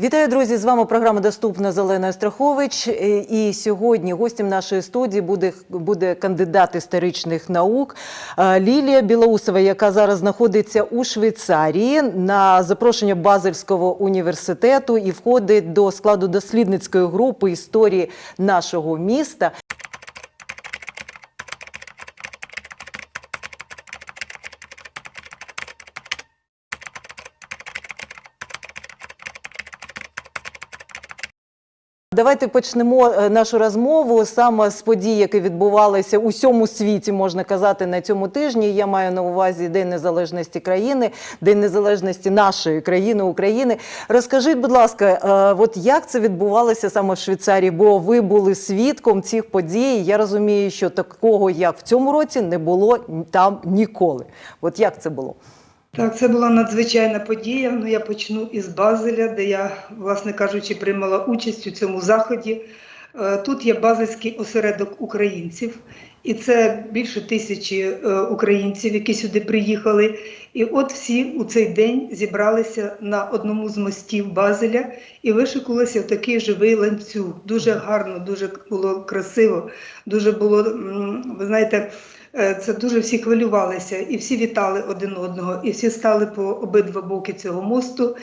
Вітаю, друзі! З вами програма Доступна Зелена Страхович. Е, І сьогодні гостем нашої студії буде, буде кандидат історичних наук е, Лілія Білоусова, яка зараз знаходиться у Швейцарії на запрошення Базельського університету і входить до складу дослідницької групи історії нашого міста. Давайте почнемо е, нашу розмову саме з подій, які відбувалися у всьому світі, можна казати, на цьому тижні. Я маю на увазі День Незалежності країни, День Незалежності нашої країни України. Розкажіть, будь ласка, е, от як це відбувалося саме в Швейцарії? Бо ви були свідком цих подій. Я розумію, що такого, як в цьому році, не було там ніколи. От як це було? Так, це була надзвичайна подія. Ну, я почну із Базеля, де я, власне кажучи, приймала участь у цьому заході. Е, Тут є базельський осередок українців, і це більше тисячі е, українців, які сюди приїхали. І от всі у цей день зібралися на одному з мостів Базеля і вишикувалися в такий живий ланцюг. Дуже гарно, дуже було красиво, дуже було, ви знаєте. Е, Це дуже всі хвилювалися, і всі вітали один одного, і всі стали по обидва боки цього мосту.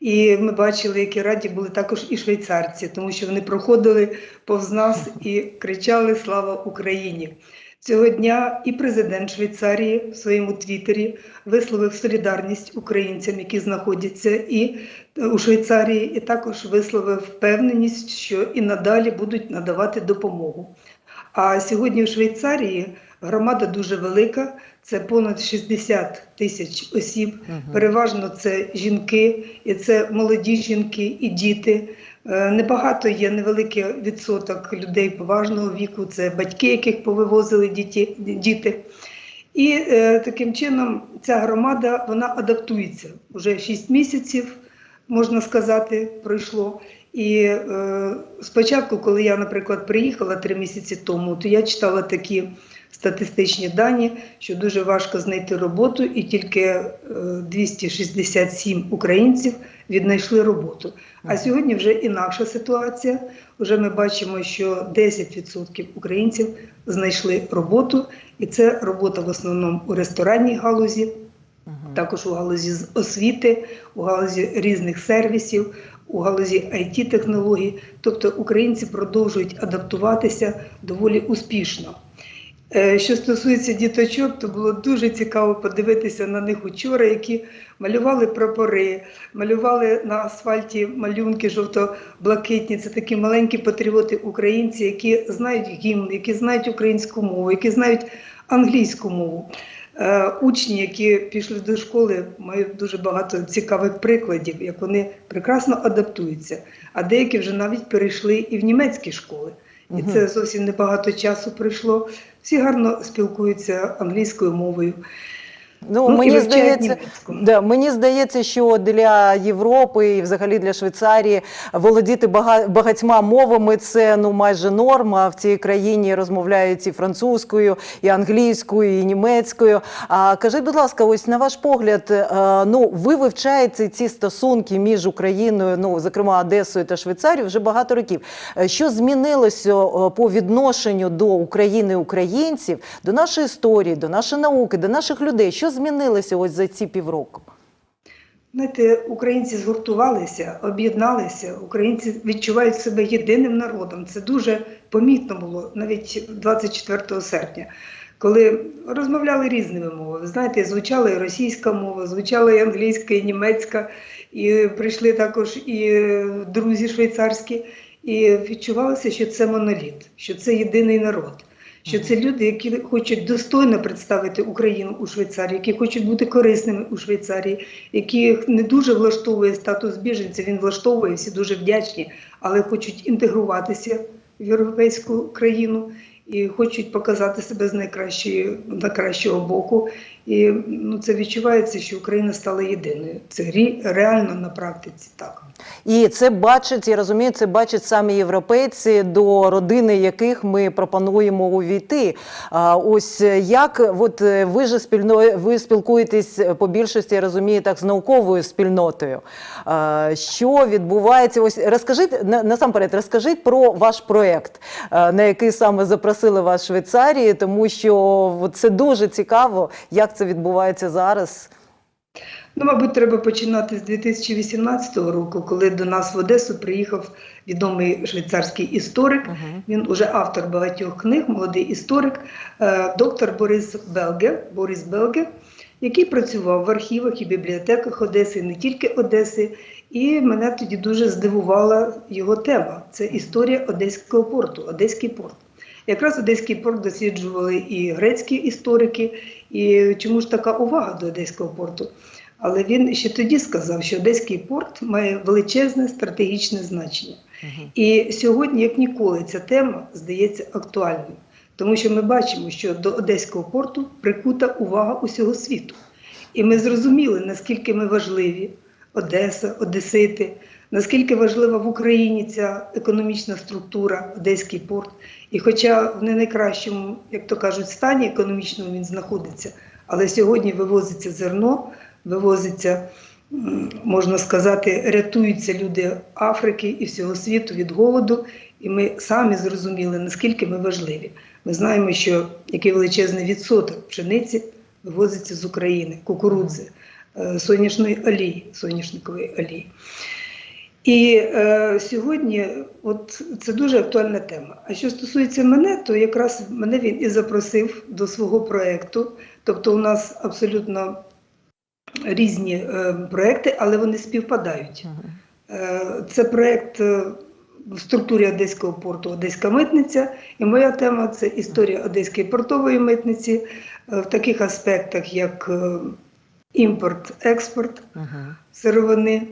І ми бачили, які раді були також і швейцарці, тому що вони проходили повз нас і кричали Слава Україні! Цього дня і президент Швейцарії в своєму твіттері висловив солідарність українцям, які знаходяться і у Швейцарії, і також висловив впевненість, що і надалі будуть надавати допомогу. А сьогодні в Швейцарії громада дуже велика, це понад 60 тисяч осіб. Переважно це жінки, і це молоді жінки і діти. Е, Небагато є невеликий відсоток людей поважного віку, це батьки, яких повивозили діті, діти. І е, таким чином ця громада вона адаптується. Уже 6 місяців, можна сказати, пройшло. І е, спочатку, коли я, наприклад, приїхала три місяці тому, то я читала такі статистичні дані, що дуже важко знайти роботу, і тільки е, 267 українців віднайшли роботу. А сьогодні вже інакша ситуація. Уже ми бачимо, що 10% українців знайшли роботу, і це робота в основному у ресторанній галузі, також у галузі з освіти, у галузі різних сервісів, у галузі it технологій Тобто українці продовжують адаптуватися доволі успішно. Е, Що стосується діточок, то було дуже цікаво подивитися на них учора, які малювали прапори, малювали на асфальті малюнки жовто-блакитні. Це такі маленькі патріоти українці, які знають гімн, які знають українську мову, які знають англійську мову. Е, Учні, які пішли до школи, мають дуже багато цікавих прикладів, як вони прекрасно адаптуються. А деякі вже навіть перейшли і в німецькі школи. І це зовсім небагато часу пройшло. Всі гарно спілкуються англійською мовою. Ну, Ну, мені здається, да, мені здається, що для Європи і взагалі для Швейцарії володіти бага- багатьма мовами це ну майже норма. В цій країні розмовляють і французькою, і англійською, і німецькою. А кажіть, будь ласка, ось на ваш погляд, е, ну ви вивчаєте ці стосунки між Україною, ну зокрема Одесою та Швейцарією, вже багато років. Е, Що змінилося е, по відношенню до України українців, до нашої історії, до нашої науки, до наших людей? Що змінилося ось за ці півроку? Знаєте, українці згуртувалися, об'єдналися. Українці відчувають себе єдиним народом. Це дуже помітно було навіть 24 серпня, коли розмовляли різними мовами. Знаєте, звучала і російська мова, звучала і англійська, і німецька, і прийшли також і друзі швейцарські, і відчувалося, що це моноліт, що це єдиний народ. Що це люди, які хочуть достойно представити Україну у Швейцарії, які хочуть бути корисними у Швейцарії, яких не дуже влаштовує статус біженця, він влаштовує всі дуже вдячні, але хочуть інтегруватися в європейську країну і хочуть показати себе з найкращої, найкращого боку. І ну, це відчувається, що Україна стала єдиною. Це реально на практиці так. І це бачать, я розумію, це бачать самі європейці, до родини яких ми пропонуємо увійти. А ось е, як от е, ви ж спільно ви спілкуєтесь е, по більшості, я розумію, так з науковою спільнотою. А, Що відбувається? Ось розкажіть насамперед, розкажіть про ваш проект, на який саме запросили вас в Швейцарії, тому що це дуже цікаво, як це відбувається зараз. Ну, мабуть, треба починати з 2018 року, коли до нас в Одесу приїхав відомий швейцарський історик. Мгм. Він уже автор багатьох книг, молодий історик, е, доктор Борис Белге, Борис Белге, який працював в архівах і бібліотеках Одеси, не тільки Одеси. І мене тоді дуже здивувала його тема. Це історія Одеського порту, Одеський порт. Якраз Одеський порт досліджували і грецькі історики, і чому ж така увага до Одеського порту? Але він ще тоді сказав, що Одеський порт має величезне стратегічне значення. І сьогодні, як ніколи, ця тема здається актуальною, тому що ми бачимо, що до Одеського порту прикута увага усього світу. І ми зрозуміли, наскільки ми важливі Одеса, Одесити, наскільки важлива в Україні ця економічна структура, Одеський порт. І хоча в не найкращому, як то кажуть, стані економічному він знаходиться, але сьогодні вивозиться зерно, вивозиться можна сказати, рятуються люди Африки і всього світу від голоду, і ми самі зрозуміли, наскільки ми важливі. Ми знаємо, що який величезний відсоток пшениці вивозиться з України, кукурудзи, е, соняшної олії, соняшникової олії. І е, сьогодні от це дуже актуальна тема. А що стосується мене, то якраз мене він і запросив до свого проєкту. Тобто, у нас абсолютно різні е, проекти, але вони співпадають. Е, Це проект е, в структурі Одеського порту Одеська митниця. І моя тема це історія Одеської портової митниці е, в таких аспектах, як е, імпорт, експорт сировини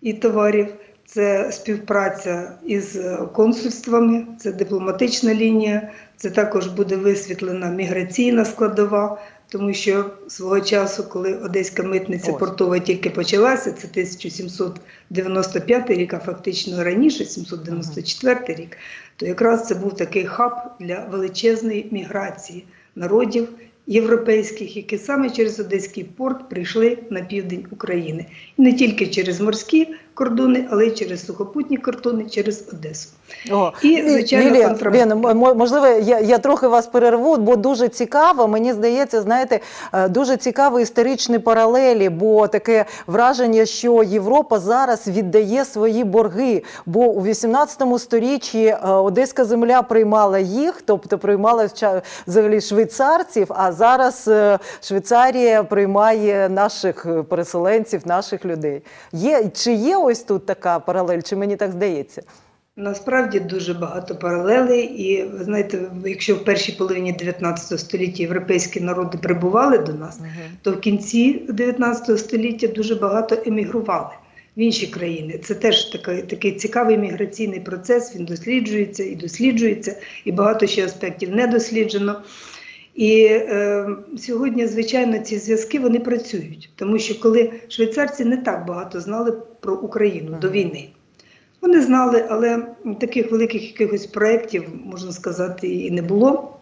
і товарів. Це співпраця із консульствами, це дипломатична лінія, це також буде висвітлена міграційна складова, тому що свого часу, коли Одеська митниця Ось. портова тільки почалася, це 1795 рік, а фактично раніше, 794 рік, то якраз це був такий хаб для величезної міграції народів європейських, які саме через Одеський порт прийшли на південь України. І не тільки через морські кордони, але й через сухопутні кордони, через Одесу. О, І, звичайно, Лілія, контрабанда. М- можливо, я, я трохи вас перерву, бо дуже цікаво. Мені здається, знаєте, е, дуже цікаві історичні паралелі, бо таке враження, що Європа зараз віддає свої борги. Бо у 18 сторіччі е, Одеська земля приймала їх, тобто приймала взагалі швейцарців. А зараз е, Швейцарія приймає наших переселенців, наших людей. Є чи є ось тут така паралель, чи мені так здається? Насправді дуже багато паралелей, і ви знаєте, якщо в першій половині 19 століття європейські народи прибували до нас, то в кінці 19 століття дуже багато емігрували в інші країни. Це теж такий, такий цікавий міграційний процес. Він досліджується і досліджується, і багато ще аспектів не досліджено. І е, сьогодні, звичайно, ці зв'язки вони працюють, тому що коли швейцарці не так багато знали про Україну до війни. Вони знали, але таких великих якихось проєктів, можна сказати, і не було.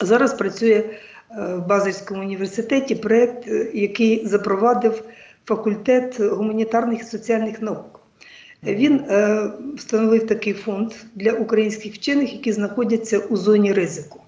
Зараз працює е, в Базельському університеті проєкт, е, який запровадив факультет гуманітарних і соціальних наук. Він е, встановив такий фонд для українських вчених, які знаходяться у зоні ризику.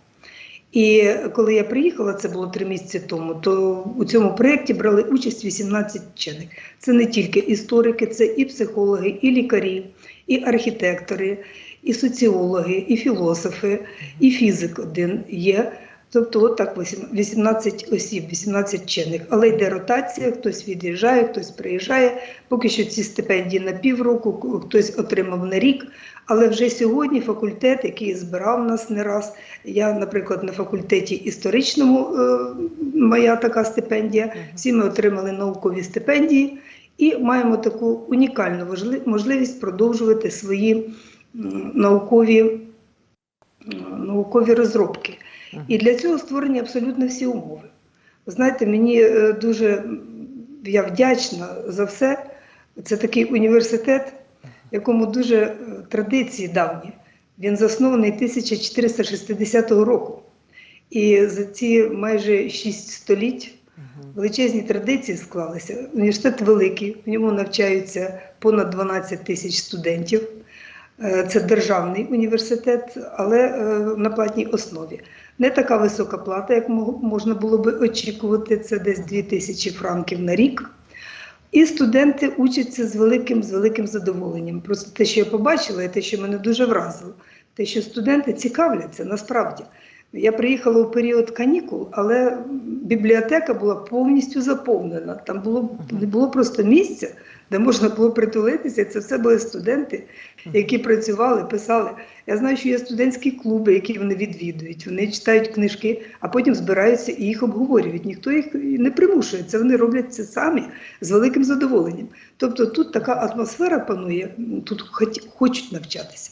І коли я приїхала, це було три місяці тому, то у цьому проєкті брали участь 18 вчених. Це не тільки історики, це і психологи, і лікарі, і архітектори, і соціологи, і філософи, і фізик один є. Тобто, от так 18 осіб, 18 вчених. Але йде ротація, хтось від'їжджає, хтось приїжджає. Поки що ці стипендії на півроку, хтось отримав на рік. Але вже сьогодні факультет, який збирав нас не раз. Я, наприклад, на факультеті історичному е, моя така стипендія. Всі ми отримали наукові стипендії і маємо таку унікальну можливість продовжувати свої наукові, наукові розробки. І для цього створені абсолютно всі умови. Знаєте, мені е, дуже я вдячна за все. Це такий університет, якому дуже е, традиції давні. Він заснований 1460 року. І за ці майже шість століть величезні традиції склалися. Університет великий, в ньому навчаються понад 12 тисяч студентів. Е, Це державний університет, але е, на платній основі. Не така висока плата, як можна було би очікувати, це десь 2 тисячі франків на рік. І студенти учаться з великим, з великим задоволенням. Просто те, що я побачила, і те, що мене дуже вразило, те, що студенти цікавляться насправді. Я приїхала у період канікул, але бібліотека була повністю заповнена. Там було не було просто місця, де можна було притулитися. Це все були студенти, які працювали, писали. Я знаю, що є студентські клуби, які вони відвідують. Вони читають книжки, а потім збираються і їх обговорюють. Ніхто їх не примушує. Це вони роблять це самі з великим задоволенням. Тобто тут така атмосфера панує, тут хоч- хочуть навчатися.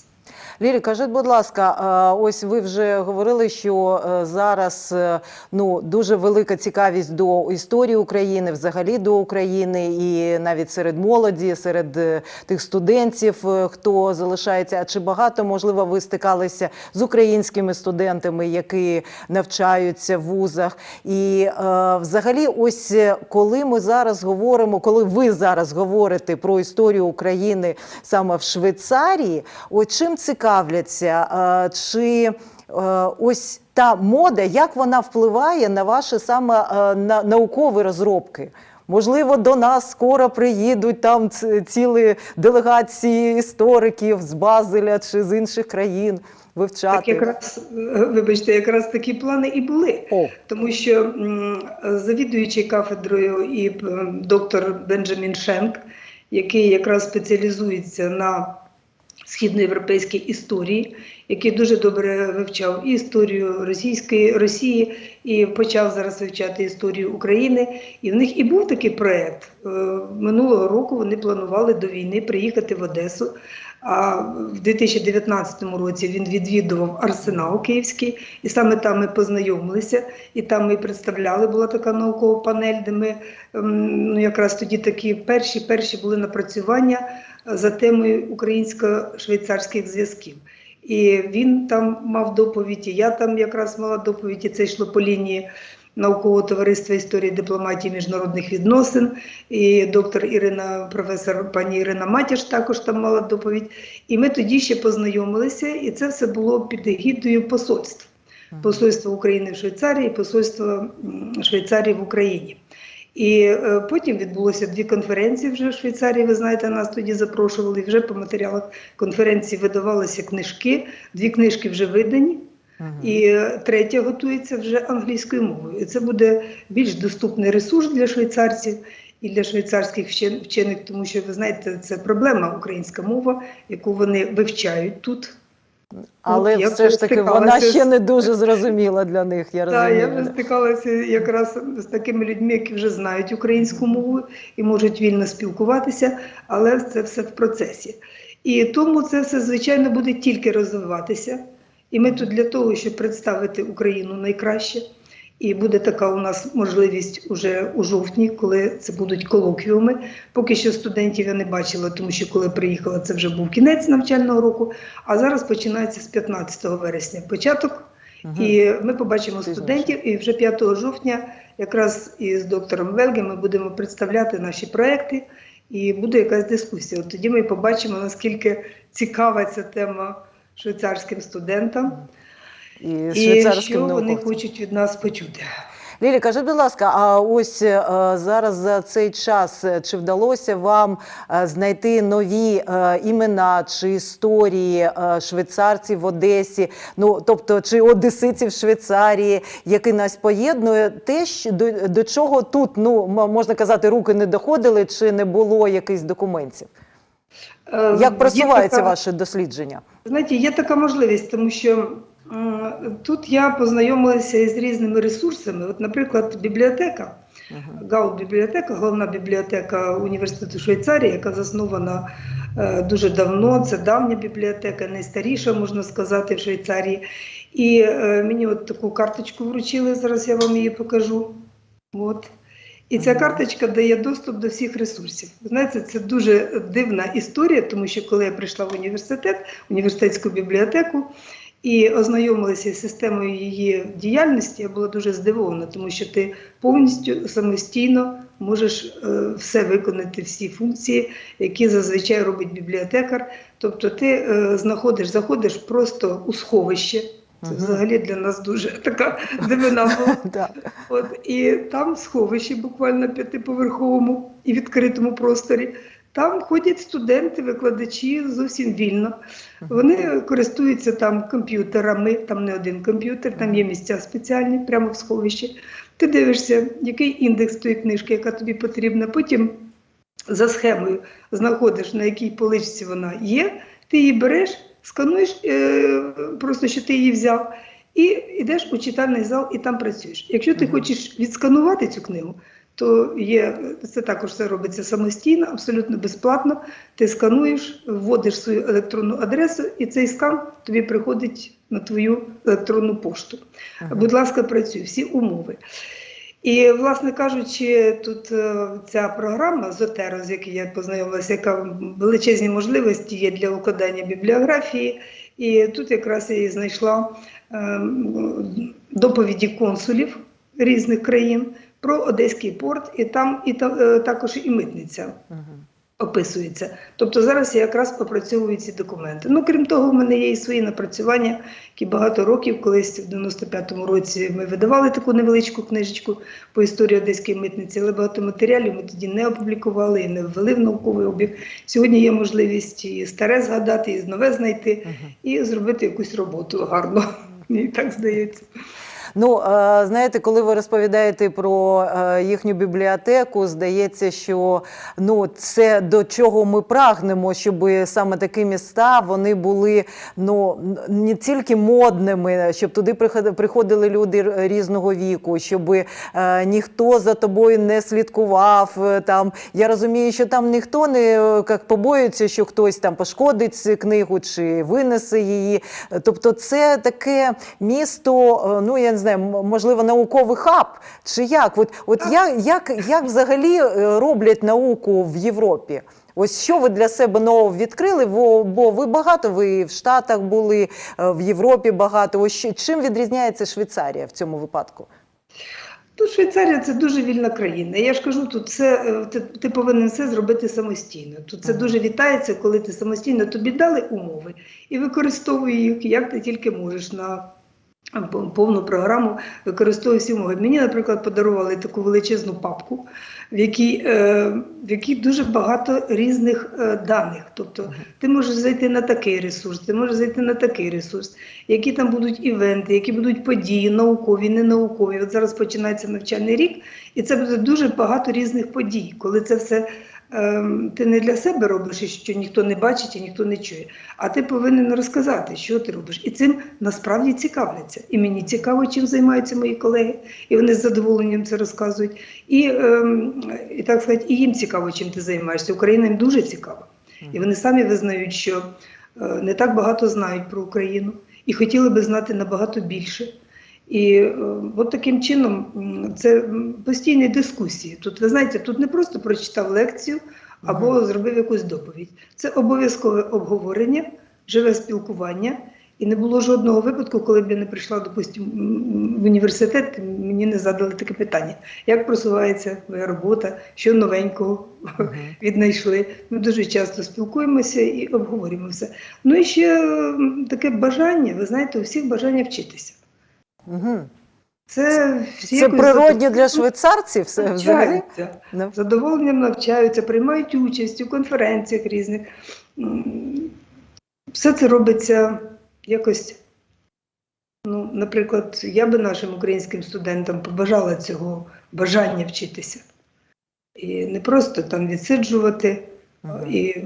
Лілі, кажіть, будь ласка, ось ви вже говорили, що е, зараз е, ну дуже велика цікавість до історії України, взагалі до України, і навіть серед молоді, серед е, тих студентів, хто залишається. А чи багато можливо ви стикалися з українськими студентами, які навчаються в вузах? І взагалі, ось коли ми зараз говоримо, коли ви зараз говорите про історію України саме в Швейцарії, от чим цікавляться? Е, Чи е, ось та мода, як вона впливає на ваші саме е, на наукові розробки? Можливо, до нас скоро приїдуть там цілі делегації істориків з Базеля чи з інших країн вивчати. Так якраз, вибачте, якраз такі плани і були. О, Тому що завідуючий кафедрою і доктор Бенджамін Шенк, який якраз спеціалізується на східноєвропейській історії, який дуже добре вивчав і історію російської Росії, і почав зараз вивчати історію України. І в них і був такий проект. Е, Минулого року вони планували до війни приїхати в Одесу. В 2019 році він відвідував арсенал Київський, і саме там ми познайомилися, і там ми представляли. Була така наукова панель, де ми ем, ну якраз тоді такі перші перші були напрацювання за темою українсько-швейцарських зв'язків. І він там мав доповідь, я там якраз мала доповідь, і це йшло по лінії наукового товариства історії дипломатії міжнародних відносин. І доктор Ірина, професор пані Ірина Матяш також там мала доповідь. І ми тоді ще познайомилися, і це все було під егідою посольств. Посольство України в Швейцарії, посольство Швейцарії в Україні. І е, потім відбулося дві конференції вже в Швейцарії. Ви знаєте, нас тоді запрошували. Вже по матеріалах конференції видавалися книжки. Дві книжки вже видані, і е, третя готується вже англійською мовою. І це буде більш доступний ресурс для швейцарців і для швейцарських вчених, тому що ви знаєте, це проблема українська мова, яку вони вивчають тут. Але я все ж таки вона ще не дуже зрозуміла для них. Я Так, я вже стикалася якраз з такими людьми, які вже знають українську мову і можуть вільно спілкуватися, але це все в процесі. І тому це все, звичайно, буде тільки розвиватися. І ми тут для того, щоб представити Україну найкраще. І буде така у нас можливість уже у жовтні, коли це будуть колоквіуми. Поки що студентів я не бачила, тому що коли приїхала, це вже був кінець навчального року. А зараз починається з 15 вересня початок. Мгм. І ми побачимо студентів, і вже 5 жовтня, якраз із доктором Вельгем, ми будемо представляти наші проекти, і буде якась дискусія. От тоді ми побачимо, наскільки цікава ця тема швейцарським студентам, І, і що вони хочуть від нас почути. Лілі, кажіть, будь ласка, а ось е, зараз за цей час е, чи вдалося вам е, знайти нові імена чи історії швейцарців в Одесі? Ну тобто, чи одеситів в Швейцарії, який нас поєднує, те, до, до чого тут ну можна казати, руки не доходили, чи не було якихось документів? Як є просуваються така- ваші дослідження? Знаєте, є така можливість, тому що тут я познайомилася із різними ресурсами. От, наприклад, бібліотека. Гаут-бібліотека, головна бібліотека університету Швейцарії, яка заснована е, дуже давно. Це давня бібліотека, найстаріша, можна сказати, в Швейцарії. І е, мені от таку карточку вручили. Зараз я вам її покажу. От. І ця карточка дає доступ до всіх ресурсів. Ви знаєте, це дуже дивна історія, тому що коли я прийшла в університет, в університетську бібліотеку і ознайомилася з системою її діяльності, я була дуже здивована, тому що ти повністю самостійно можеш е, все виконати, всі функції, які зазвичай робить бібліотекар. Тобто ти е, знаходиш, заходиш просто у сховище. Це взагалі для нас дуже така дивина була. От, і там в сховищі, буквально п'ятиповерховому і відкритому просторі, там ходять студенти, викладачі зовсім вільно. Вони користуються там комп'ютерами, там не один комп'ютер, там є місця спеціальні прямо в сховищі. Ти дивишся, який індекс тої книжки, яка тобі потрібна. Потім за схемою знаходиш, на якій поличці вона є, ти її береш, скануєш, е, просто що ти її взяв, і йдеш у читальний зал і там працюєш. Якщо ти хочеш відсканувати цю книгу, то є, це також все робиться самостійно, абсолютно безплатно. Ти скануєш, вводиш свою електронну адресу, і цей скан тобі приходить на твою електронну пошту. Мгм. Будь ласка, працюй, всі умови. І, власне кажучи, тут е, ця програма Зотеро, з якою я познайомилася, яка величезні можливості є для укладання бібліографії. І тут якраз я і знайшла ем, доповіді консулів різних країн про Одеський порт, і там і та- е, також і митниця. Описується. Тобто зараз я якраз опрацьовую ці документи. Ну, крім того, в мене є і свої напрацювання, які багато років, колись в 95-му році ми видавали таку невеличку книжечку по історії одеської митниці, але багато матеріалів ми тоді не опублікували і не ввели в науковий обіг. Сьогодні є можливість і старе згадати, і нове знайти, і зробити якусь роботу гарно. Мені так здається. Ну, е, знаєте, коли ви розповідаєте про е, їхню бібліотеку, здається, що ну, це до чого ми прагнемо, щоб саме такі міста вони були ну, не тільки модними, щоб туди приходили люди різного віку, щоб е, ніхто за тобою не слідкував. Там, я розумію, що там ніхто не як побоюється, що хтось там пошкодить книгу чи винесе її. Тобто, це таке місто, ну я не знаю, можливо, науковий хаб. Чи як? От, от як, як, як взагалі е, роблять науку в Європі? Ось що ви для себе нового відкрили? Бо, бо ви багато, ви в Штатах були, е, в Європі багато. Ось що- чим відрізняється Швейцарія в цьому випадку? Тут Швейцарія це дуже вільна країна. Я ж кажу, тут це е, ти, ти повинен все зробити самостійно. Тут це дуже вітається, коли ти самостійно тобі дали умови і використовуй їх, як ти тільки можеш на повну програму використовуй всі умови. Мені, наприклад, подарували таку величезну папку, в якій, е, в якій дуже багато різних е, даних. Тобто ти можеш зайти на такий ресурс, ти можеш зайти на такий ресурс, які там будуть івенти, які будуть події, наукові, ненаукові. От зараз починається навчальний рік, і це буде дуже багато різних подій, коли це все. Ем, Ти не для себе робиш, що ніхто не бачить і ніхто не чує, а ти повинен розказати, що ти робиш. І цим насправді цікавляться. І мені цікаво, чим займаються мої колеги, і вони з задоволенням це розказують. І, ем, і так сказати, і їм цікаво, чим ти займаєшся. Україна їм дуже цікава. І вони самі визнають, що е, не так багато знають про Україну і хотіли би знати набагато більше. І е, от таким чином це постійні дискусії. Тут ви знаєте, тут не просто прочитав лекцію або зробив якусь доповідь. Це обов'язкове обговорення, живе спілкування. І не було жодного випадку, коли б я не прийшла, допустимо, м, в університет, мені не задали таке питання: як просувається моя робота, що новенького віднайшли. Ми дуже часто спілкуємося і обговорюємо все. Ну і ще таке бажання, ви знаєте, у всіх бажання вчитися. Угу. Це всі Це якось природні для швейцарців все взагалі. навчаються, Ну, задоволенням навчаються, приймають участь у конференціях різних. Все це робиться якось. Ну, наприклад, я би нашим українським студентам побажала цього бажання вчитися. І не просто там відсиджувати мгм. і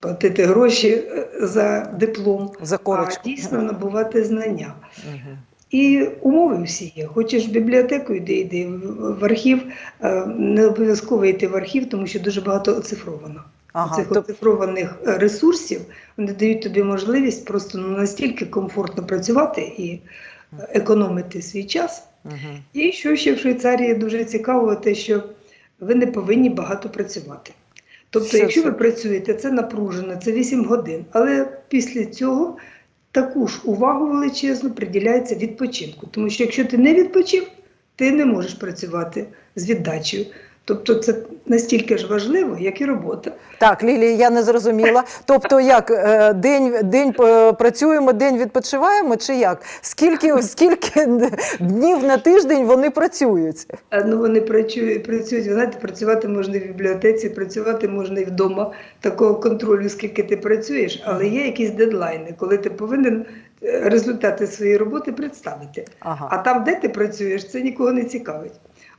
платити гроші е, за диплом, За а дійсно набувати знання. Мгм. І умови всі є. Хочеш в бібліотеку, йди, йди в архів. Е, Не обов'язково йти в архів, тому що дуже багато оцифровано. Ага, Цих тоб- оцифрованих е, ресурсів вони дають тобі можливість просто ну, настільки комфортно працювати і економити свій час. Мгм. І що ще в Швейцарії дуже цікаво, те, що ви не повинні багато працювати. Тобто, Що якщо ви працюєте, це напружено, це 8 годин, але після цього таку ж увагу величезну приділяється відпочинку. Тому що якщо ти не відпочив, ти не можеш працювати з віддачею. Тобто це настільки ж важливо, як і робота. Так, Лілія, я не зрозуміла. Тобто, як е, день, день е, працюємо, день відпочиваємо, чи як? Скільки, скільки днів на тиждень вони працюють? Ну, вони працюють, працюють, знаєте, працювати можна в бібліотеці, працювати можна і вдома, такого контролю, скільки ти працюєш, але є якісь дедлайни, коли ти повинен е, результати своєї роботи представити. ага. А там, де ти працюєш, це нікого не цікавить.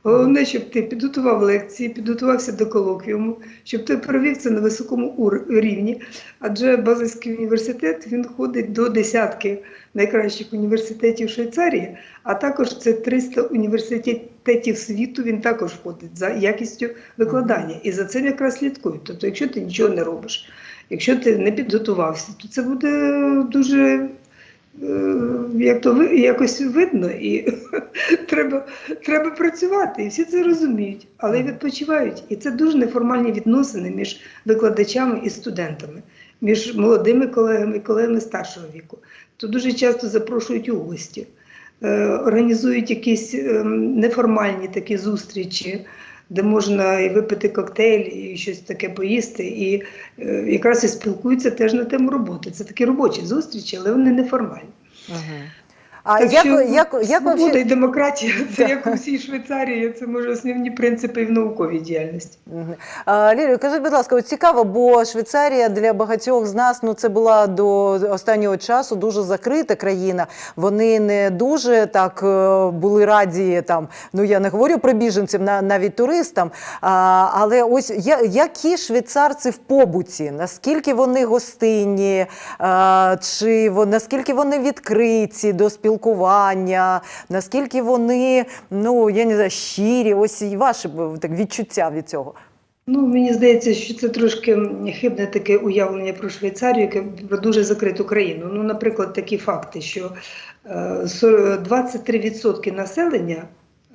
Головне, щоб ти підготував лекції, підготувався до колоквіуму, щоб ти провів це на високому рівні. Адже Базельський університет він входить до десятки найкращих університетів Швейцарії, а також це 300 університетів світу. Він також входить за якістю викладання. І за цим якраз слідкують. Тобто, якщо ти нічого не робиш, якщо ти не підготувався, то це буде дуже. Е, Як то ви якось видно, і треба, треба працювати, і всі це розуміють, але й відпочивають. І це дуже неформальні відносини між викладачами і студентами, між молодими колегами і колегами старшого віку. То дуже часто запрошують у гості, е, організують якісь ем, неформальні такі зустрічі, де можна і випити коктейль, і щось таке поїсти, і е, якраз і спілкуються теж на тему роботи. Це такі робочі зустрічі, але вони неформальні. Мгм. А Так як, що як, як, свобода вообще- і демократія це як у всій Швейцарії, це може основні принципи і в науковій діяльності. Лілію, кажіть, будь ласка, от цікаво, бо Швейцарія для багатьох з нас ну це була до останнього часу дуже закрита країна. Вони не дуже так е, були раді там. Ну я не говорю про біженців, навіть туристам. А, але ось я, які швейцарці в побуті? Наскільки вони гостинні? А, чи наскільки вони відкриті до спілкування? Наскільки вони ну я не знаю, щирі? Ось і ваші так відчуття від цього. Ну, мені здається, що це трошки хибне таке уявлення про Швейцарію, яке про дуже закриту країну. Ну, наприклад, такі факти, що е, со- 23% населення,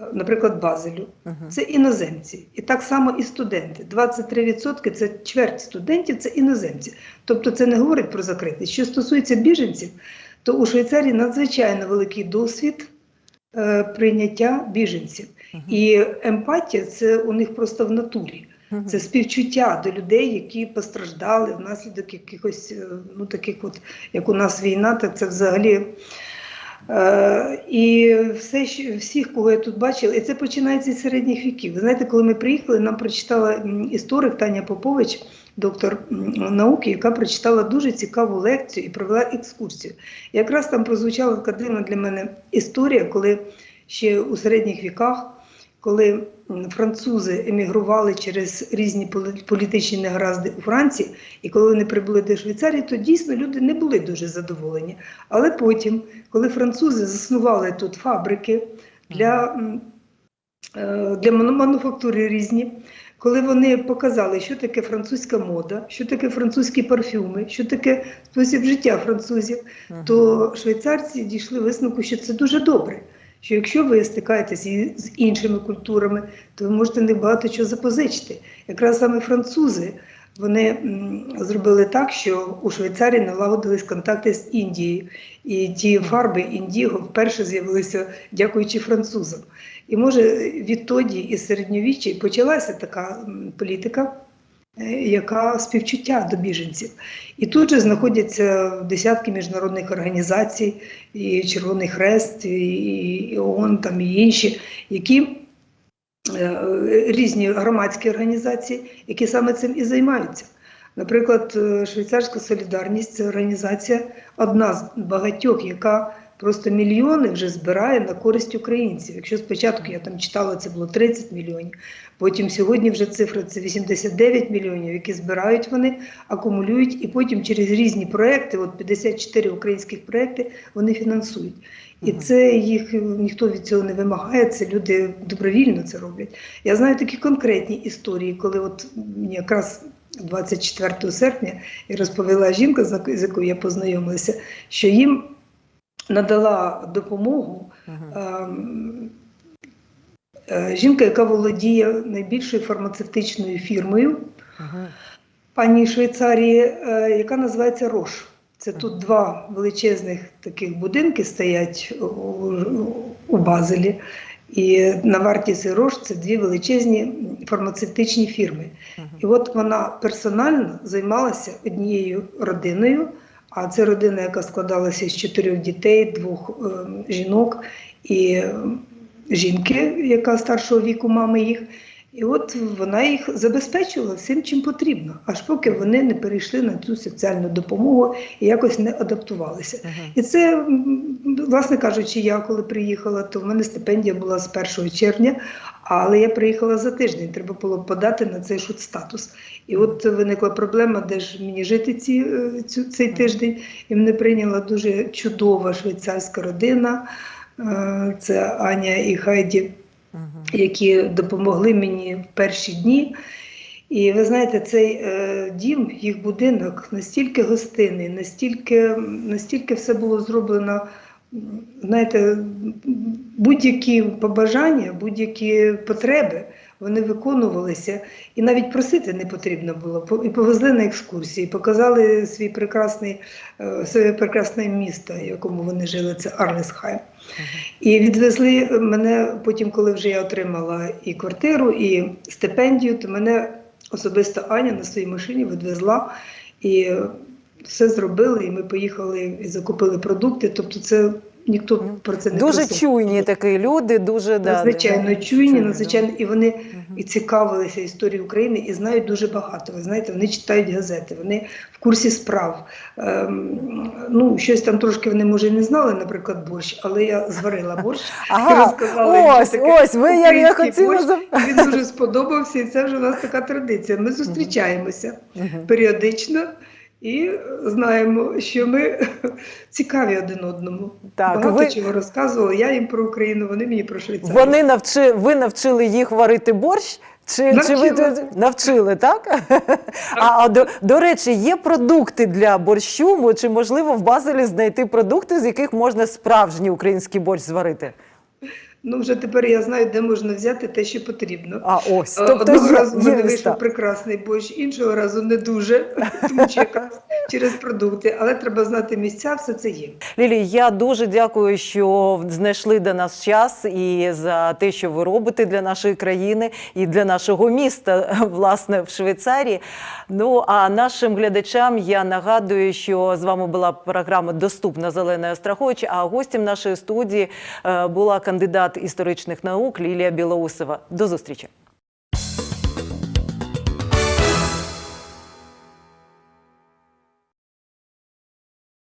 е, наприклад, Базелю, це іноземці. І так само і студенти. 23% це чверть студентів, це іноземці. Тобто це не говорить про закритість. Що стосується біженців, то у Швейцарії надзвичайно великий досвід е, прийняття біженців. Мгм. І емпатія це у них просто в натурі. Мгм. Це співчуття до людей, які постраждали внаслідок якихось, е, ну таких от, як у нас війна, так це взагалі. Е, і все, всіх, кого я тут бачила, і це починається з середніх віків. Ви знаєте, коли ми приїхали, нам прочитала історик Таня Попович, доктор науки, яка прочитала дуже цікаву лекцію і провела екскурсію. Якраз там прозвучала така дивна для мене історія, коли ще у середніх віках, коли французи емігрували через різні політичні негаразди у Франції, і коли вони прибули до Швейцарії, то дійсно люди не були дуже задоволені. Але потім, коли французи заснували тут фабрики для, е, для мануфактури різні, коли вони показали, що таке французька мода, що таке французькі парфюми, що таке спосіб життя французів, Мгм. то швейцарці дійшли висновку, що це дуже добре. Що якщо ви стикаєтесь з іншими культурами, то ви можете небагато багато чого запозичити. Якраз саме французи вони зробили так, що у Швейцарії налагодились контакти з Індією, і ті фарби індіго вперше з'явилися дякуючи французам. І може відтоді із середньовіччя почалася така політика, е, яка співчуття до біженців. І тут же знаходяться десятки міжнародних організацій, і Червоний Хрест, і, ООН, там і інші, які різні громадські організації, які саме цим і займаються. Наприклад, е, Швейцарська солідарність це організація одна з багатьох, яка просто мільйони вже збирає на користь українців. Якщо спочатку я там читала, це було 30 мільйонів, потім сьогодні вже цифра це 89 мільйонів, які збирають вони, акумулюють, і потім через різні проекти, от 54 українських проекти, вони фінансують. І це їх ніхто від цього не вимагає, це люди добровільно це роблять. Я знаю такі конкретні історії, коли от якраз 24 серпня і розповіла жінка, з якою я познайомилася, що їм надала допомогу. ем, е, Жінка, яка володіє найбільшою фармацевтичною фірмою, пані Швейцарії, е, яка називається Рош. Це тут два величезних таких будинки стоять у, у Базелі. І на вартісі Рош це дві величезні фармацевтичні фірми. І от вона персонально займалася однією родиною, а це родина, яка складалася з чотирьох дітей, двох ем, жінок і жінки, яка старшого віку мами їх. І от вона їх забезпечувала всім, чим потрібно, аж поки вони не перейшли на цю соціальну допомогу і якось не адаптувалися. І це, власне кажучи, я коли приїхала, то в мене стипендія була з 1 червня, але я приїхала за тиждень. Треба було подати на цей шут-статус. І от виникла проблема, де ж мені жити ці, е, цю, цей тиждень. І мене прийняла дуже чудова швейцарська родина. Е, Це Аня і Хайді які допомогли мені в перші дні. І ви знаєте, цей е, дім, їх будинок настільки гостинний, настільки, настільки все було зроблено. Знаєте, будь-які побажання, будь-які потреби вони виконувалися, і навіть просити не потрібно було. І повезли на екскурсії, показали свій прекрасний, е, своє прекрасне місто, в якому вони жили, це Арлесхайм. І відвезли мене потім, коли вже я отримала і квартиру, і стипендію, то мене особисто Аня на своїй машині відвезла і все зробили. І ми поїхали і закупили продукти. Тобто, це ніхто про це не Дуже просив. чуйні такі люди, дуже да, Надзвичайно чуйні, надзвичайно, і вони і цікавилися історією України і знають дуже багато. Ви знаєте, вони читають газети, вони в курсі справ. Ем, ну, щось там трошки вони може і не знали, наприклад, борщ, але я зварила борщ. Ага, розказала ось, таке ось, ви я, я хотіла борщ. Він дуже сподобався, і це вже у нас така традиція. Ми зустрічаємося періодично. І знаємо, що ми цікаві один одному. Так, Багато ви- чого розказували. Я їм про Україну, вони мені про Швейцарію. Вони навчи, ви навчили їх варити борщ? Чи, чи ви навчили, так? А, а до, до речі, є продукти для борщу, чи можливо в Базелі знайти продукти, з яких можна справжній український борщ зварити? Ну, вже тепер я знаю, де можна взяти те, що потрібно. А ось, Е, тобто Одного є, разу в мене вийшов прекрасний борщ, іншого разу не дуже, тому що якраз через продукти. Але треба знати місця, все це є. Лілі, я дуже дякую, що знайшли до нас час і за те, що ви робите для нашої країни і для нашого міста, власне, в Швейцарії. Ну а нашим глядачам я нагадую, що з вами була програма Доступна Зелена Острахович, а гостем нашої студії е, була кандидат історичних наук Лілія Білоусова. До зустрічі.